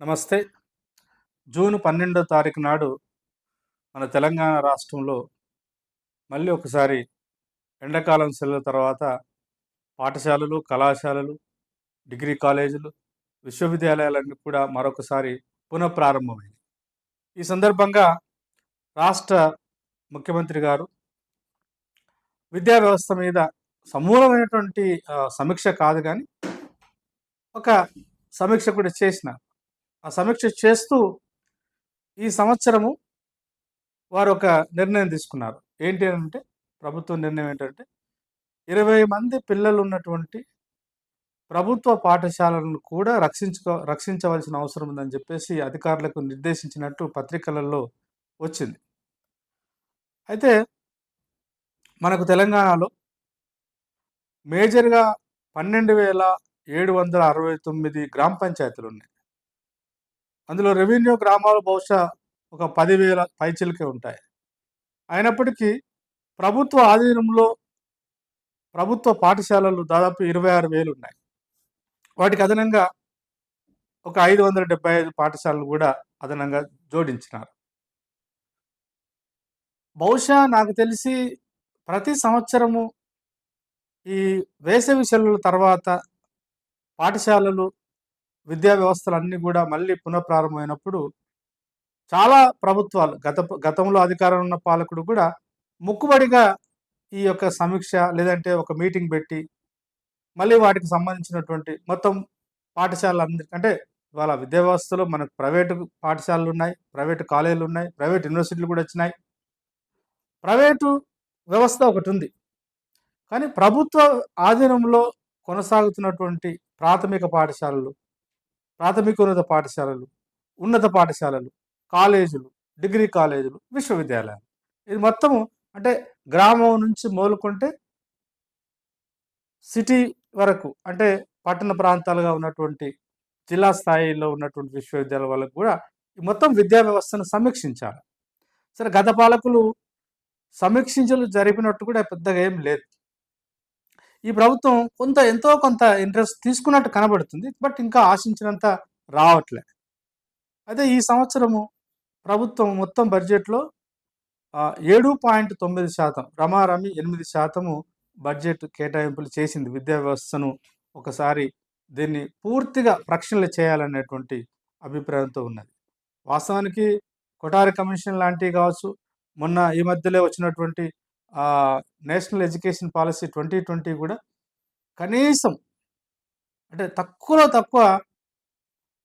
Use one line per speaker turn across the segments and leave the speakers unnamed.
నమస్తే. జూన్ పన్నెండో తారీఖు నాడు మన తెలంగాణ రాష్ట్రంలో మళ్ళీ ఒకసారి ఎండాకాలం సెలవుల తర్వాత పాఠశాలలు కళాశాలలు డిగ్రీ కాలేజీలు విశ్వవిద్యాలయాలన్నీ కూడా మరొకసారి పునఃప్రారంభమైంది ఈ సందర్భంగా రాష్ట్ర ముఖ్యమంత్రి గారు విద్యా వ్యవస్థ మీద సమూలమైనటువంటి సమీక్ష కాదు కానీ ఒక సమీక్ష కూడా చేసిన ఆ సమీక్ష చేస్తూ ఈ సంవత్సరము వారు ఒక నిర్ణయం తీసుకున్నారు. ఏంటి అంటే ప్రభుత్వ నిర్ణయం ఏంటంటే ఇరవై మంది పిల్లలు ఉన్నటువంటి ప్రభుత్వ పాఠశాలలను కూడా రక్షించుకో రక్షించవలసిన అవసరం ఉందని చెప్పేసి అధికారులకు నిర్దేశించినట్టు పత్రికలలో వచ్చింది. అయితే మనకు తెలంగాణలో మేజర్గా పన్నెండు వేల ఏడు వందల అరవై తొమ్మిది గ్రామ పంచాయతీలు ఉన్నాయి. అందులో రెవెన్యూ గ్రామాలు బహుశా ఒక పదివేల పైచిలకే ఉంటాయి. అయినప్పటికీ ప్రభుత్వ ఆధీనంలో ప్రభుత్వ పాఠశాలలు దాదాపు ఇరవై ఆరు వేలు ఉన్నాయి. వాటికి అదనంగా ఒక ఐదు వందల డెబ్బై ఐదు పాఠశాలలు కూడా అదనంగా జోడించినారు. బహుశా నాకు తెలిసి ప్రతి సంవత్సరము ఈ వేసవి సెలవుల తర్వాత పాఠశాలలు విద్యా వ్యవస్థలు అన్నీ కూడా మళ్ళీ పునఃప్రారంభమైనప్పుడు చాలా ప్రభుత్వాలు గత గతంలో అధికారం ఉన్న పాలకుడు కూడా ముక్కుబడిగా ఈ యొక్క సమీక్ష లేదంటే ఒక మీటింగ్ పెట్టి మళ్ళీ వాటికి సంబంధించినటువంటి మొత్తం పాఠశాలలు అందరికీ అంటే ఇవాళ విద్యా వ్యవస్థలో మనకు ప్రైవేటు పాఠశాలలు ఉన్నాయి ప్రైవేటు కాలేజీలు ఉన్నాయి ప్రైవేట్ యూనివర్సిటీలు కూడా వచ్చినాయి. ప్రైవేటు వ్యవస్థ ఒకటి ఉంది. కానీ ప్రభుత్వ ఆధీనంలో కొనసాగుతున్నటువంటి ప్రాథమిక పాఠశాలలు ప్రాథమికోన్నత పాఠశాలలు ఉన్నత పాఠశాలలు కాలేజీలు డిగ్రీ కాలేజీలు విశ్వవిద్యాలయాలు. ఇది మొత్తము అంటే గ్రామం నుంచి మొదలుకుంటే సిటీ వరకు అంటే పట్టణ ప్రాంతాలుగా ఉన్నటువంటి జిల్లా స్థాయిలో ఉన్నటువంటి విశ్వవిద్యాలయాల వాళ్ళకు కూడా ఈ మొత్తం విద్యా వ్యవస్థను సమీక్షించాలి. సరే గత పాలకులు సమీక్షించలు జరిపినట్టు కూడా పెద్దగా ఏం లేదు. ఈ ప్రభుత్వం కొంత ఎంతో కొంత ఇంట్రెస్ట్ తీసుకున్నట్టు కనబడుతుంది బట్ ఇంకా ఆశించినంత రావట్లే. అయితే ఈ సంవత్సరము ప్రభుత్వం మొత్తం బడ్జెట్లో ఏడు పాయింట్ తొమ్మిది శాతం రమారమి ఎనిమిది శాతము బడ్జెట్ కేటాయింపులు చేసింది విద్యా వ్యవస్థను ఒకసారి దీన్ని పూర్తిగా ప్రక్షాళన చేయాలనేటువంటి అభిప్రాయంతో ఉన్నది. వాస్తవానికి కొటారి కమిషన్ లాంటివి కావచ్చు మొన్న ఈ మధ్యలో వచ్చినటువంటి national education policy twenty twenty కూడా కనీసం అంటే తక్కువలో తక్కువ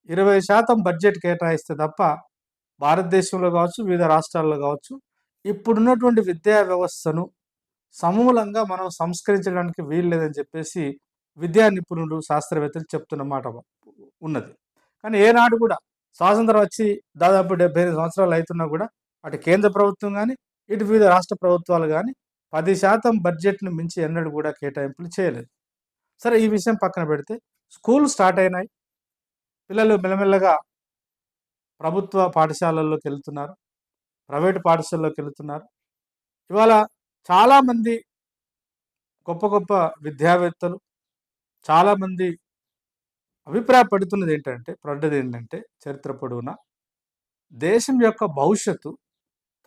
ఇరవై శాతం బడ్జెట్ కేటాయిస్తే తప్ప భారతదేశంలో కావచ్చు వివిధ రాష్ట్రాల్లో కావచ్చు ఇప్పుడున్నటువంటి విద్యా వ్యవస్థను సమూలంగా మనం సంస్కరించడానికి వీలు లేదని చెప్పేసి విద్యా నిపుణులు శాస్త్రవేత్తలు చెప్తున్న మాట ఉన్నది. కానీ ఏనాడు కూడా స్వాతంత్రం వచ్చి దాదాపు డెబ్బై ఐదు సంవత్సరాలు అవుతున్నా కూడా అటు కేంద్ర ప్రభుత్వం కానీ ఇటు వివిధ రాష్ట్ర ప్రభుత్వాలు కానీ పది శాతం బడ్జెట్ను మించి ఎన్నడూ కూడా కేటాయింపులు చేయలేదు. సరే ఈ విషయం పక్కన పెడితే స్కూల్ స్టార్ట్ అయినాయి. పిల్లలు మెల్లమెల్లగా ప్రభుత్వ పాఠశాలల్లోకి వెళ్తున్నారు. ప్రైవేటు పాఠశాలలోకి వెళ్తున్నారు. ఇవాళ చాలామంది గొప్ప గొప్ప విద్యావేత్తలు చాలామంది అభిప్రాయపడుతున్నది ఏంటంటే పడ్డది ఏంటంటే చరిత్ర పొడవునా? దేశం యొక్క భవిష్యత్తు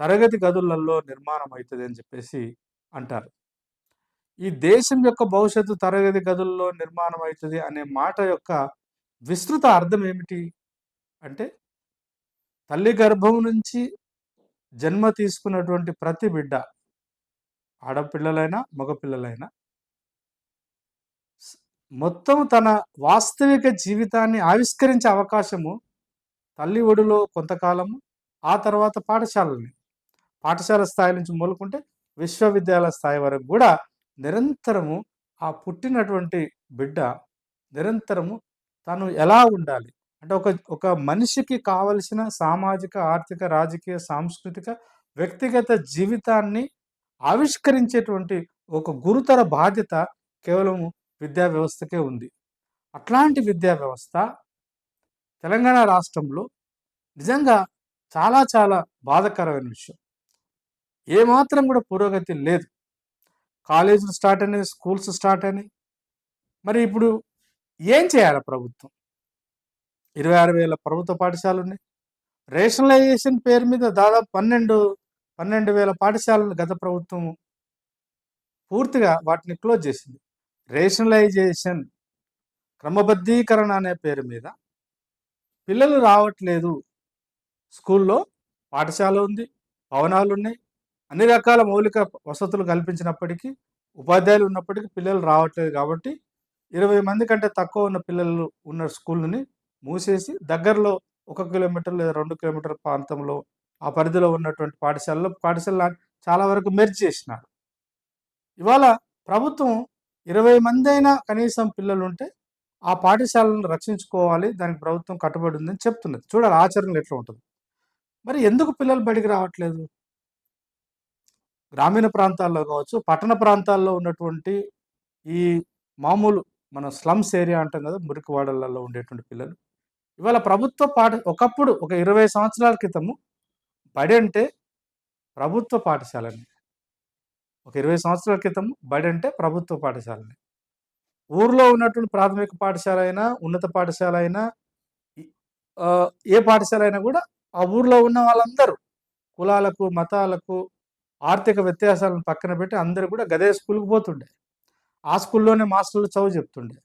తరగతి గదులలో నిర్మాణం అవుతుంది అని చెప్పేసి అంటారు. ఈ దేశం యొక్క భవిష్యత్తు తరగతి గదుల్లో నిర్మాణం అవుతుంది అనే మాట యొక్క విస్తృత అర్థం ఏమిటి? అంటే తల్లి గర్భం నుంచి జన్మ తీసుకున్నటువంటి ప్రతి బిడ్డ ఆడపిల్లలైనా మగపిల్లలైనా మొత్తం తన వాస్తవిక జీవితాన్ని ఆవిష్కరించే అవకాశము తల్లి ఒడిలో కొంతకాలము ఆ తర్వాత పాఠశాలని పాఠశాల స్థాయి నుంచి మొదలుకుంటే విశ్వవిద్యాలయ స్థాయి వరకు కూడా నిరంతరము ఆ పుట్టినటువంటి బిడ్డ నిరంతరము తను ఎలా ఉండాలి? అంటే ఒక ఒక మనిషికి కావలసిన సామాజిక ఆర్థిక రాజకీయ సాంస్కృతిక వ్యక్తిగత జీవితాన్ని ఆవిష్కరించేటువంటి ఒక గురుతర బాధ్యత కేవలం విద్యా వ్యవస్థకే ఉంది. అట్లాంటి విద్యా వ్యవస్థ తెలంగాణ రాష్ట్రంలో నిజంగా చాలా చాలా బాధాకరమైన విషయం. ఏమాత్రం కూడా పురోగతి లేదు. కాలేజీలు స్టార్ట్ అయినాయి స్కూల్స్ స్టార్ట్ అయినాయి. మరి ఇప్పుడు ఏం చేయాలి ప్రభుత్వం? ఇరవై ఆరు వేల ప్రభుత్వ పాఠశాలలు ఉన్నాయి. రేషనలైజేషన్ పేరు మీద దాదాపు పన్నెండు పన్నెండు వేల పాఠశాలలు గత ప్రభుత్వం పూర్తిగా వాటిని క్లోజ్ చేసింది. రేషనలైజేషన్ క్రమబద్ధీకరణ అనే పేరు మీద పిల్లలు రావట్లేదు. స్కూల్లో పాఠశాల ఉంది భవనాలు ఉన్నాయి. అన్ని రకాల మౌలిక వసతులు కల్పించినప్పటికీ ఉపాధ్యాయులు ఉన్నప్పటికీ పిల్లలు రావట్లేదు కాబట్టి ఇరవై మంది కంటే తక్కువ ఉన్న పిల్లలు ఉన్న స్కూల్ని మూసేసి దగ్గరలో ఒక కిలోమీటర్ లేదా రెండు కిలోమీటర్ ప్రాంతంలో ఆ పరిధిలో ఉన్నటువంటి పాఠశాలలో పాఠశాల చాలా వరకు మెర్జ్ చేసినారు. ఇవాళ ప్రభుత్వం ఇరవై మంది అయినా కనీసం పిల్లలు ఉంటే ఆ పాఠశాలను రక్షించుకోవాలి దానికి ప్రభుత్వం కట్టుబడి ఉందని చెప్తున్నది. చూడాలి ఆచరణలు ఎట్లా ఉంటుంది. మరి ఎందుకు పిల్లలు బడికి రావట్లేదు? గ్రామీణ ప్రాంతాల్లో కావచ్చు పట్టణ ప్రాంతాల్లో ఉన్నటువంటి ఈ మామూలు మన స్లమ్స్ ఏరియా అంటాం కదా మురికివాడలలో ఉండేటువంటి పిల్లలు. ఇవాళ ప్రభుత్వ పాఠ ఒకప్పుడు ఒక ఇరవై సంవత్సరాల క్రితము బడి అంటే ప్రభుత్వ పాఠశాలని. ఒక ఇరవై సంవత్సరాల క్రితం బడి అంటే ప్రభుత్వ పాఠశాలని. ఊర్లో ఉన్నటువంటి ప్రాథమిక పాఠశాల అయినా ఉన్నత పాఠశాల అయినా ఏ పాఠశాల అయినా కూడా ఆ ఊర్లో ఉన్న వాళ్ళందరూ కులాలకు మతాలకు ఆర్థిక వ్యత్యాసాలను పక్కన పెట్టి అందరూ కూడా గదే స్కూల్కి పోతుండే. ఆ స్కూల్లోనే మాస్టర్లు చదువు చెప్తుండే.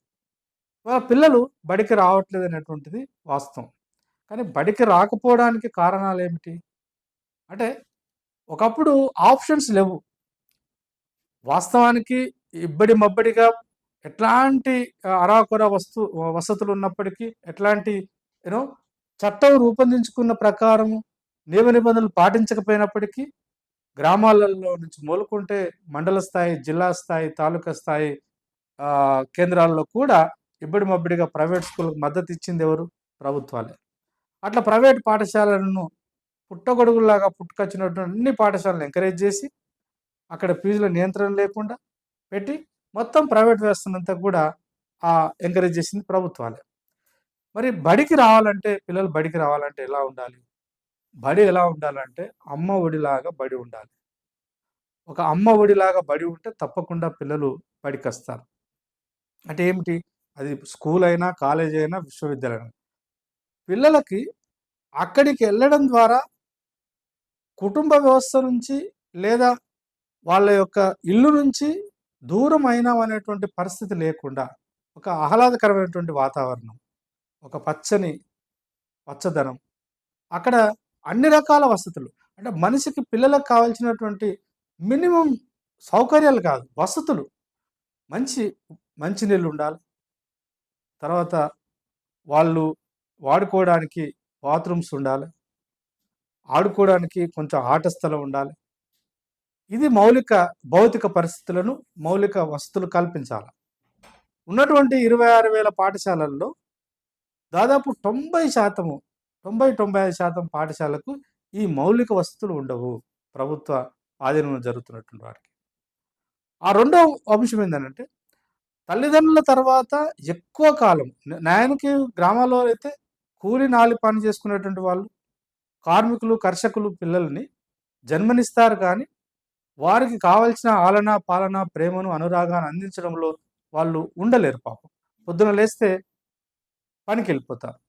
వాళ్ళ పిల్లలు బడికి రావట్లేదు అనేటువంటిది వాస్తవం. కానీ బడికి రాకపోవడానికి కారణాలు ఏమిటి? అంటే ఒకప్పుడు ఆప్షన్స్ లేవు. వాస్తవానికి ఇబ్బడి మబ్బడిగా ఎట్లాంటి ఆ, అరాకొర వస్తు వసతులు ఉన్నప్పటికీ ఎట్లాంటి యూనో చట్టం రూపొందించుకున్న ప్రకారం నియమ నిబంధనలు పాటించకపోయినప్పటికీ గ్రామాలలో నుంచి మొలుకుంటే మండల స్థాయి జిల్లా స్థాయి తాలూకా స్థాయి కేంద్రాల్లో కూడా ఇబ్బడి మబ్బడిగా ప్రైవేట్ స్కూల్కి మద్దతు ఇచ్చింది ఎవరు? ప్రభుత్వాలే. అట్లా ప్రైవేట్ పాఠశాలలను పుట్టగొడుగులాగా పుట్టుకొచ్చినటువంటి అన్ని పాఠశాలను ఎంకరేజ్ చేసి అక్కడ ఫీజుల నియంత్రణ లేకుండా పెట్టి మొత్తం ప్రైవేట్ వ్యవస్థనంతా కూడా ఆ ఎంకరేజ్ చేసింది ప్రభుత్వాలే. మరి బడికి రావాలంటే పిల్లలు బడికి రావాలంటే ఎలా ఉండాలి? బడి ఎలా ఉండాలంటే అమ్మ ఒడిలాగా బడి ఉండాలి. ఒక అమ్మ ఒడిలాగా బడి ఉంటే తప్పకుండా పిల్లలు బడికి వస్తారు. అంటే ఏమిటి? అది స్కూల్ అయినా కాలేజ్ అయినా విశ్వవిద్యాలయం పిల్లలకి అక్కడికి వెళ్ళడం ద్వారా కుటుంబ వ్యవస్థ నుంచి లేదా వాళ్ళ యొక్క ఇల్లు నుంచి దూరం అయినాం అనేటువంటి పరిస్థితి లేకుండా ఒక ఆహ్లాదకరమైనటువంటి వాతావరణం ఒక పచ్చని పచ్చదనం అక్కడ అన్ని రకాల వసతులు. అంటే మనిషికి పిల్లలకు కావాల్సినటువంటి మినిమం సౌకర్యాలు కాదు వసతులు. మంచి మంచి నీళ్ళు ఉండాలి. తర్వాత వాళ్ళు వాడుకోవడానికి బాత్రూమ్స్ ఉండాలి. ఆడుకోవడానికి కొంచెం ఆట స్థలం ఉండాలి. ఇది మౌలిక భౌతిక పరిస్థితులను మౌలిక వసతులు కల్పించాలి. ఉన్నటువంటి ఇరవై ఆరు వేల పాఠశాలల్లో దాదాపు తొంభై శాతము తొంభై తొంభై ఐదు శాతం పాఠశాలకు ఈ మౌలిక వసతులు ఉండవు. ప్రభుత్వ ఆధీనంలో జరుగుతున్నటువంటి వారికి ఆ రెండో అంశం ఏంటంటే తల్లిదండ్రుల తర్వాత ఎక్కువ కాలం నాయనకి గ్రామాల్లో అయితే కూలి నాలి పని చేసుకునేటువంటి వాళ్ళు కార్మికులు కర్షకులు పిల్లల్ని జన్మనిస్తారు కానీ వారికి కావలసిన ఆలన పాలన ప్రేమను అనురాగాన్ని అందించడంలో వాళ్ళు ఉండలేరు పాపం. పొద్దున లేస్తే పనికి వెళ్ళిపోతారు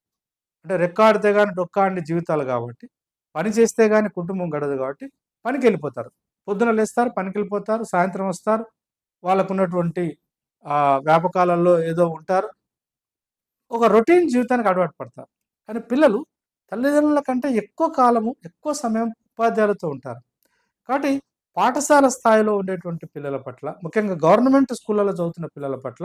అంటే రెక్కాడితే కానీ డొక్కాడిని జీవితాలు కాబట్టి పని చేస్తే కానీ కుటుంబం గడదు కాబట్టి పనికి వెళ్ళిపోతారు పొద్దున లేస్తారు పనికి వెళ్ళిపోతారు సాయంత్రం వస్తారు వాళ్ళకు ఉన్నటువంటి వ్యాపకాలలో ఏదో ఉంటారు. ఒక రొటీన్ జీవితానికి అలవాటు పడతారు. కానీ పిల్లలు తల్లిదండ్రుల కంటే ఎక్కువ కాలము ఎక్కువ సమయం ఉపాధ్యాయులతో ఉంటారు. కాబట్టి పాఠశాల స్థాయిలో ఉండేటువంటి పిల్లల పట్ల ముఖ్యంగా గవర్నమెంట్ స్కూళ్ళలో చదువుతున్న పిల్లల పట్ల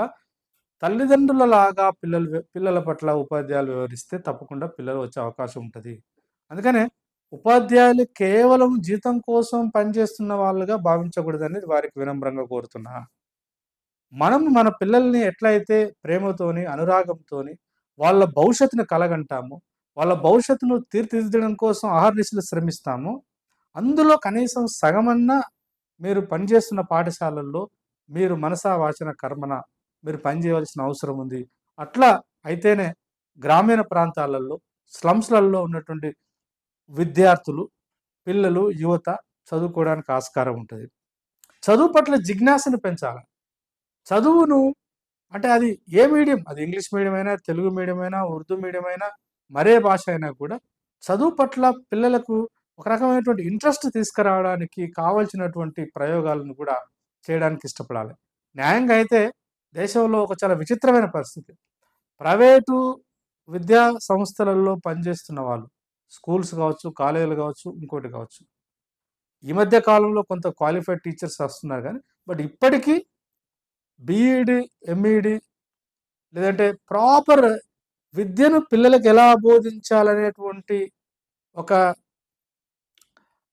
తల్లిదండ్రులలాగా పిల్లలు పిల్లల పట్ల ఉపాధ్యాయులు వివరిస్తే తప్పకుండా పిల్లలు వచ్చే అవకాశం ఉంటుంది. అందుకనే ఉపాధ్యాయులు కేవలం జీతం కోసం పనిచేస్తున్న వాళ్ళుగా భావించకూడదని వారికి వినమ్రంగా కోరుతున్నా. మనం మన పిల్లల్ని ఎట్లయితే ప్రేమతోని అనురాగంతోని వాళ్ళ భవిష్యత్తును కలగంటాము వాళ్ళ భవిష్యత్తును తీర్చిదిద్దడం కోసం ఆహర్నిశలు శ్రమిస్తాము అందులో కనీసం సగమన్నా మీరు పనిచేస్తున్న పాఠశాలల్లో మీరు మనసా వాచన కర్మన మీరు పనిచేయవలసిన అవసరం ఉంది. అట్లా అయితేనే గ్రామీణ ప్రాంతాలలో స్లమ్స్లలో ఉన్నటువంటి విద్యార్థులు పిల్లలు యువత చదువుకోవడానికి ఆస్కారం ఉంటుంది. చదువు పట్ల జిజ్ఞాసను పెంచాలి. చదువును అంటే అది ఏ మీడియం? అది ఇంగ్లీష్ మీడియం అయినా తెలుగు మీడియం అయినా ఉర్దూ మీడియం అయినా మరే భాష అయినా కూడా చదువు పట్ల పిల్లలకు ఒక రకమైనటువంటి ఇంట్రెస్ట్ తీసుకురావడానికి కావాల్సినటువంటి ప్రయోగాలను కూడా చేయడానికి ఇష్టపడాలి. న్యాయంగా అయితే దేశంలో ఒక చాలా విచిత్రమైన పరిస్థితి. ప్రైవేటు విద్యా సంస్థలలో పనిచేస్తున్న వాళ్ళు స్కూల్స్ కావచ్చు కాలేజీలు కావచ్చు ఇంకోటి కావచ్చు. ఈ మధ్య కాలంలో కొంత క్వాలిఫైడ్ టీచర్స్ వస్తున్నారు కానీ బట్ ఇప్పటికీ బీఈడి ఎంఈడి లేదంటే ప్రాపర్ విద్యను పిల్లలకు ఎలా బోధించాలనేటువంటి ఒక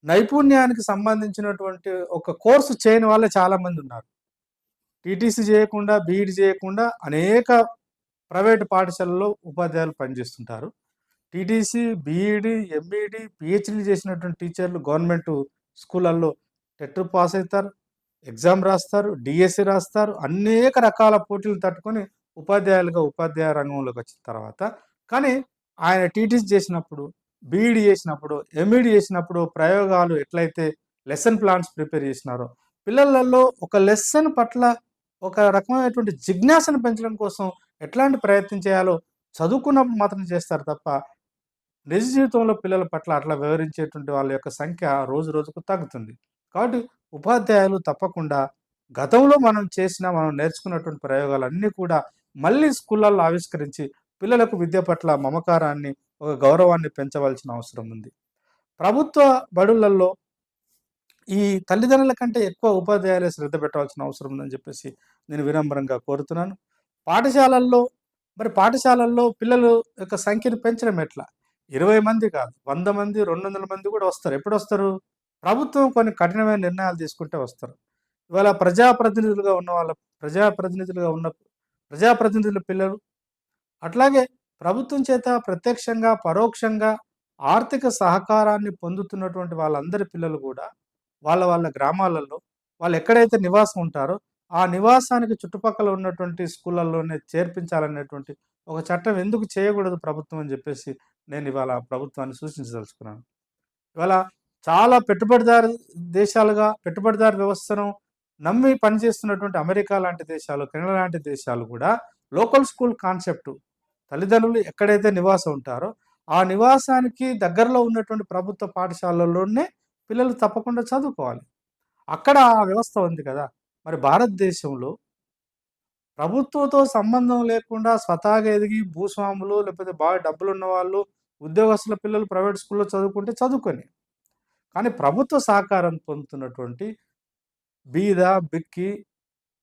నైపుణ్యానికి సంబంధించినటువంటి ఒక కోర్సు చేయని వాళ్ళే చాలామంది ఉన్నారు. టీటీసీ చేయకుండా బీఈడి చేయకుండా అనేక ప్రైవేట్ పాఠశాలల్లో ఉపాధ్యాయులు పనిచేస్తుంటారు. టీటీసీ బీఈడి ఎంఈడి పిహెచ్డీ చేసినటువంటి టీచర్లు గవర్నమెంట్ స్కూళ్ళల్లో టెట్ పాస్ అవుతారు ఎగ్జామ్ రాస్తారు డిఎస్సి రాస్తారు అనేక రకాల పోటీలు తట్టుకొని ఉపాధ్యాయులుగా ఉపాధ్యాయ రంగంలోకి వచ్చిన తర్వాత కానీ ఆయన టీటీసీ చేసినప్పుడు బీఈడి చేసినప్పుడు ఎంఈడి చేసినప్పుడు ప్రయోగాలు ఎట్లయితే లెసన్ ప్లాన్స్ ప్రిపేర్ చేసినారో పిల్లలలో ఒక లెసన్ పట్ల ఒక రకమైనటువంటి జిజ్ఞాసను పెంచడం కోసం ఎట్లాంటి ప్రయత్నం చేయాలో చదువుకున్నప్పుడు మాత్రం చేస్తారు తప్ప నిజ జీవితంలో పిల్లల పట్ల అట్లా వివరించేటువంటి వాళ్ళ యొక్క సంఖ్య రోజు రోజుకు తగ్గుతుంది. కాబట్టి ఉపాధ్యాయులు తప్పకుండా గతంలో మనం చేసిన మనం నేర్చుకున్నటువంటి ప్రయోగాలన్నీ కూడా మళ్ళీ స్కూళ్ళల్లో ఆవిష్కరించి పిల్లలకు విద్య పట్ల మమకారాన్ని ఒక గౌరవాన్ని పెంచవలసిన అవసరం ఉంది. ప్రభుత్వ బడులలో ఈ తల్లిదండ్రుల కంటే ఎక్కువ ఉపాధ్యాయులే శ్రద్ధ పెట్టాల్సిన అవసరం ఉందని చెప్పేసి నేను వినమ్రంగా కోరుతున్నాను. పాఠశాలల్లో మరి పాఠశాలల్లో పిల్లలు యొక్క సంఖ్యను పెంచడం ఎట్లా? ఇరవై మంది కాదు వంద మంది రెండు వందల మంది కూడా వస్తారు. ఎప్పుడు వస్తారు? ప్రభుత్వం కొన్ని కఠినమైన నిర్ణయాలు తీసుకుంటే వస్తారు. ఇవాళ ప్రజాప్రతినిధులుగా ఉన్న వాళ్ళ ప్రజాప్రతినిధులుగా ఉన్న ప్రజాప్రతినిధుల పిల్లలు అట్లాగే ప్రభుత్వం చేత ప్రత్యక్షంగా పరోక్షంగా ఆర్థిక సహకారాన్ని పొందుతున్నటువంటి వాళ్ళందరి పిల్లలు కూడా వాళ్ళ వాళ్ళ గ్రామాలలో వాళ్ళు ఎక్కడైతే నివాసం ఉంటారో ఆ నివాసానికి చుట్టుపక్కల ఉన్నటువంటి స్కూళ్ళల్లోనే చేర్పించాలనేటువంటి ఒక చట్టం ఎందుకు చేయకూడదు ప్రభుత్వం అని చెప్పేసి నేను ఇవాళ ప్రభుత్వాన్ని సూచించదలుచుకున్నాను. ఇవాళ చాలా పెట్టుబడిదారు దేశాలుగా పెట్టుబడిదారు వ్యవస్థను నమ్మి పనిచేస్తున్నటువంటి అమెరికా లాంటి దేశాలు కెనడా లాంటి దేశాలు కూడా లోకల్ స్కూల్ కాన్సెప్ట్ తల్లిదండ్రులు ఎక్కడైతే నివాసం ఉంటారో ఆ నివాసానికి దగ్గరలో ఉన్నటువంటి ప్రభుత్వ పాఠశాలల్లోనే పిల్లలు తప్పకుండా చదువుకోవాలి. అక్కడ ఆ వ్యవస్థ ఉంది కదా! మరి భారతదేశంలో ప్రభుత్వంతో సంబంధం లేకుండా స్వతహాగా ఎదిగి భూస్వాములు లేకపోతే బాగా డబ్బులు ఉన్న వాళ్ళు ఉద్యోగస్తుల పిల్లలు ప్రైవేట్ స్కూల్లో చదువుకుంటే చదువుకొని. కానీ ప్రభుత్వ సహకారం పొందుతున్నటువంటి బీద బిక్కి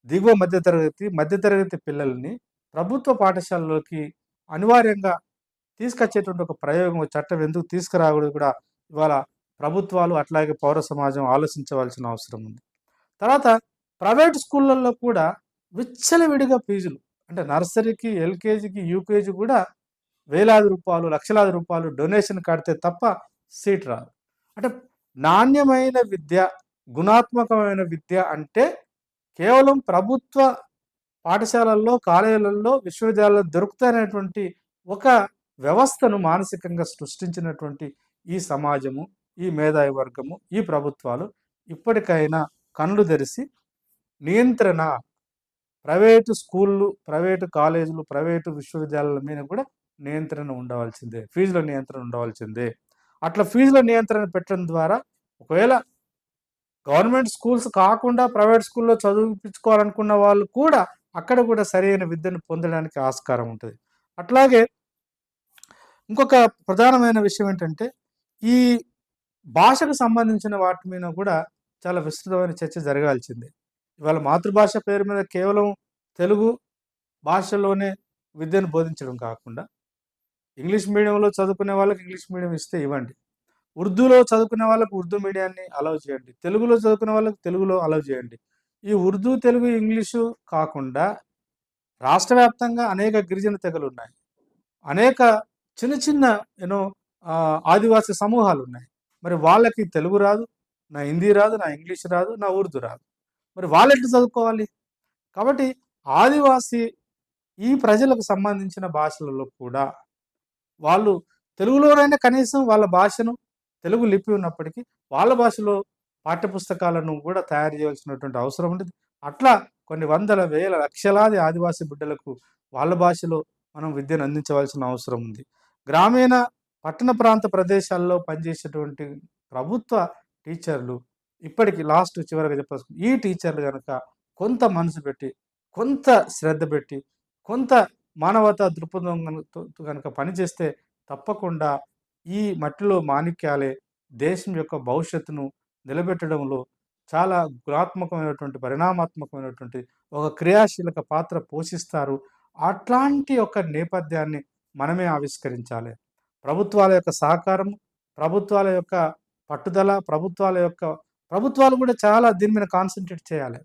దిగువ మధ్యతరగతి మధ్యతరగతి పిల్లల్ని ప్రభుత్వ పాఠశాలలోకి అనివార్యంగా తీసుకొచ్చేటువంటి ఒక ప్రయోగం చట్టం ఎందుకు తీసుకురాకూడదు కూడా ఇవాళ ప్రభుత్వాలు అట్లాగే పౌర సమాజం ఆలోచించవలసిన అవసరం ఉంది. తర్వాత ప్రైవేట్ స్కూళ్ళల్లో కూడా విచ్చలవిడిగా ఫీజులు అంటే నర్సరీకి ఎల్కేజీకి యూకేజీ కూడా వేలాది రూపాయలు లక్షలాది రూపాయలు డొనేషన్ కడితే తప్ప సీట్ రాదు. అంటే నాణ్యమైన విద్య గుణాత్మకమైన విద్య అంటే కేవలం ప్రభుత్వ పాఠశాలల్లో కాలేజీలలో విశ్వవిద్యాలయాల్లో దొరుకుతాయనేటువంటి ఒక వ్యవస్థను మానసికంగా సృష్టించినటువంటి ఈ సమాజము. ఈ మేధావి వర్గము ఈ ప్రభుత్వాలు ఇప్పటికైనా కళ్ళు తెరిచి నియంత్రణ ప్రైవేటు స్కూళ్ళు ప్రైవేటు కాలేజీలు ప్రైవేటు విశ్వవిద్యాలయాల మీద కూడా నియంత్రణ ఉండవలసిందే. ఫీజుల నియంత్రణ ఉండవలసిందే. అట్లా ఫీజుల నియంత్రణ పెట్టడం ద్వారా ఒకవేళ గవర్నమెంట్ స్కూల్స్ కాకుండా ప్రైవేట్ స్కూల్లో చదివించుకోవాలనుకున్న వాళ్ళు కూడా అక్కడ కూడా సరైన విద్యను పొందడానికి ఆస్కారం ఉంటుంది. అట్లాగే ఇంకొక ప్రధానమైన విషయం ఏంటంటే ఈ భాషకు సంబంధించిన వాటి మీద కూడా చాలా విస్తృతమైన చర్చ జరగాల్సిందే. ఇవాళ మాతృభాష పేరు మీద కేవలం తెలుగు భాషలోనే విద్యను బోధించడం కాకుండా ఇంగ్లీష్ మీడియంలో చదువుకునే వాళ్ళకి ఇంగ్లీష్ మీడియం ఇస్తే ఇవ్వండి. ఉర్దూలో చదువుకునే వాళ్ళకి ఉర్దూ మీడియాన్ని అలౌ చేయండి. తెలుగులో చదువుకునే వాళ్ళకి తెలుగులో అలౌ చేయండి. ఈ ఉర్దూ తెలుగు ఇంగ్లీషు కాకుండా రాష్ట్ర వ్యాప్తంగా అనేక గిరిజన తెగలు ఉన్నాయి. అనేక చిన్న చిన్న యూనో ఆదివాసీ సమూహాలు ఉన్నాయి. మరి వాళ్ళకి తెలుగు రాదు నా హిందీ రాదు నా ఇంగ్లీష్ రాదు నా ఉర్దూ రాదు. మరి వాళ్ళు ఎట్లా చదువుకోవాలి? కాబట్టి ఆదివాసీ ఈ ప్రజలకు సంబంధించిన భాషలలో కూడా వాళ్ళు తెలుగులోనైనా కనీసం వాళ్ళ భాషను తెలుగు లిపి ఉన్నప్పటికీ వాళ్ళ భాషలో పాఠ్యపుస్తకాలను కూడా తయారు చేయాల్సినటువంటి అవసరం ఉంటుంది. అట్లా కొన్ని వందల వేల లక్షలాది ఆదివాసీ బిడ్డలకు వాళ్ళ భాషలో మనం విద్యను అందించవలసిన అవసరం ఉంది. గ్రామీణ పట్టణ ప్రాంత ప్రదేశాల్లో పనిచేసేటువంటి ప్రభుత్వ టీచర్లు ఇప్పటికి లాస్ట్ చివరిగా చెప్పాల్సి ఈ టీచర్లు కనుక కొంత మనసు పెట్టి కొంత శ్రద్ధ పెట్టి కొంత మానవతా దృక్పథం కనుక పనిచేస్తే తప్పకుండా ఈ మట్టిలో మాణిక్యాలే దేశం యొక్క భవిష్యత్తును నిలబెట్టడంలో చాలా గుణాత్మకమైనటువంటి పరిణామాత్మకమైనటువంటి ఒక క్రియాశీలక పాత్ర పోషిస్తారు. అట్లాంటి ఒక నేపథ్యాన్ని మనమే ఆవిష్కరించాలి. ప్రభుత్వాల యొక్క సహకారం ప్రభుత్వాల యొక్క పట్టుదల ప్రభుత్వాల యొక్క ప్రభుత్వాలు కూడా చాలా దీని మీద కాన్సన్ట్రేట్ చేయాలి.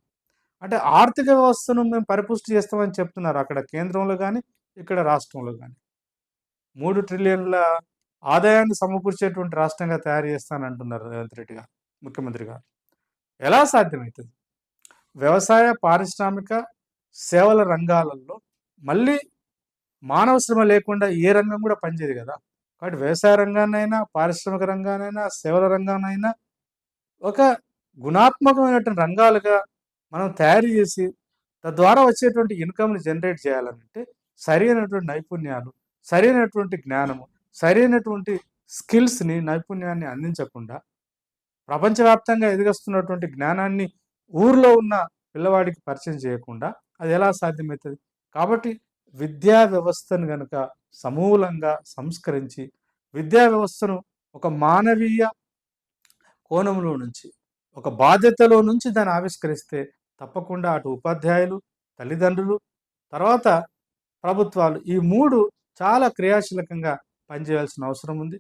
అంటే ఆర్థిక వ్యవస్థను మేము పరిపుష్టి చేస్తామని చెప్తున్నారు అక్కడ కేంద్రంలో కానీ ఇక్కడ రాష్ట్రంలో కానీ మూడు ట్రిలియన్ల ఆదాయాన్ని సమకూర్చేటువంటి రాష్ట్రంగా తయారు చేస్తానంటున్నారు రేవంత్ రెడ్డి గారు ముఖ్యమంత్రి గారు. ఎలా సాధ్యమవుతుంది వ్యవసాయ పారిశ్రామిక సేవల రంగాలలో మళ్ళీ మానవ శ్రమ లేకుండా ఏ రంగం కూడా పనిచేయదు కదా. కాబట్టి వ్యవసాయ రంగానైనా పారిశ్రామిక రంగానైనా సేవల రంగానైనా ఒక గుణాత్మకమైనటువంటి రంగాలుగా మనం తయారు చేసి తద్వారా వచ్చేటువంటి ఇన్కమ్ని జనరేట్ చేయాలంటే సరైనటువంటి నైపుణ్యాలు సరైనటువంటి జ్ఞానము సరైనటువంటి స్కిల్స్ని నైపుణ్యాన్ని అందించకుండా ప్రపంచవ్యాప్తంగా ఎదిగస్తున్నటువంటి జ్ఞానాన్ని ఊర్లో ఉన్న పిల్లవాడికి పరిచయం చేయకుండా అది ఎలా సాధ్యమవుతుంది? కాబట్టి విద్యా వ్యవస్థను కనుక సమూలంగా సంస్కరించి విద్యా వ్యవస్థను ఒక మానవీయ కోణంలో నుంచి ఒక బాధ్యతలో నుంచి దాన్ని ఆవిష్కరిస్తే తప్పకుండా అటు ఉపాధ్యాయులు తల్లిదండ్రులు తర్వాత ప్రభుత్వాలు ఈ మూడు చాలా క్రియాశీలకంగా పనిచేయాల్సిన అవసరం ఉంది.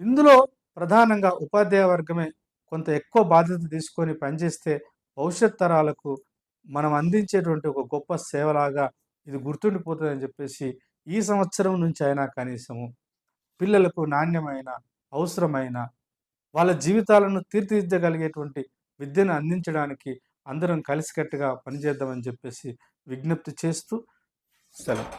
ఇందులో ప్రధానంగా ఉపాధ్యాయ వర్గమే కొంత ఎక్కువ బాధ్యత తీసుకొని పనిచేస్తే భవిష్యత్ తరాలకు మనం అందించేటువంటి ఒక గొప్ప సేవలాగా ఇది గుర్తుండిపోతుందని చెప్పేసి ఈ సంవత్సరం నుంచి అయినా కనీసము పిల్లలకు నాణ్యమైన అవసరమైన వాళ్ళ జీవితాలను తీర్చిదిద్దగలిగేటువంటి విద్యను అందించడానికి అందరం కలిసికట్టుగా పనిచేద్దామని చెప్పేసి విజ్ఞప్తి చేస్తూ సెలవు.